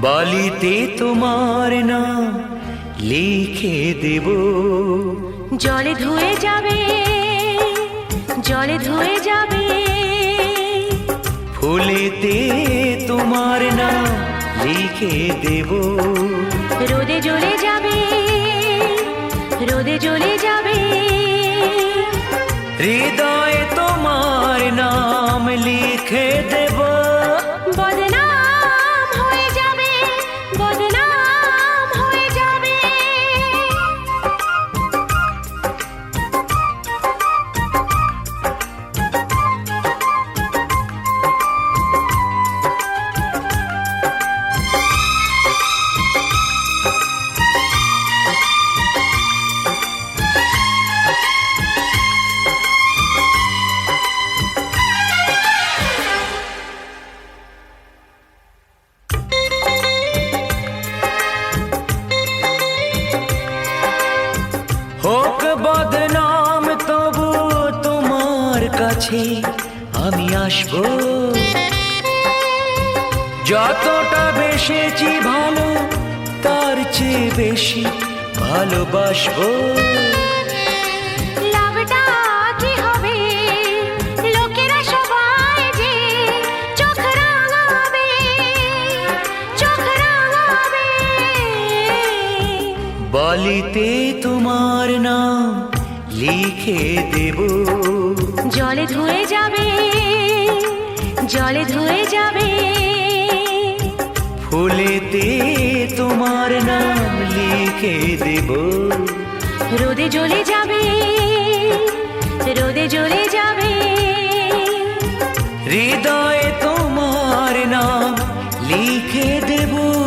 বালিতে তোমার নাম লিখে দেব। জলে ধুয়ে যাবে জলে ধুয়ে যাবে। ফুলেতে তোমার নাম লিখে দেব। রোদে জ্বলে যাবে রোদে জ্বলে যাবে। হৃদয়ে তোমার নাম লিখে দেব কাছে আমি আসব। যতটা বেসেছি ভালো তার চেয়ে বেশি ভালোবাসবো। বালিতে তোমার নাম লিখে দেব। জলে ধুয়ে যাবে জলে ধুয়ে যাবে। ফুলেতে তোমার নাম লিখে দেব। রোদে জ্বলে যাবে রোদে জ্বলে যাবে। হৃদয়ে তোমার নাম লিখে দেব।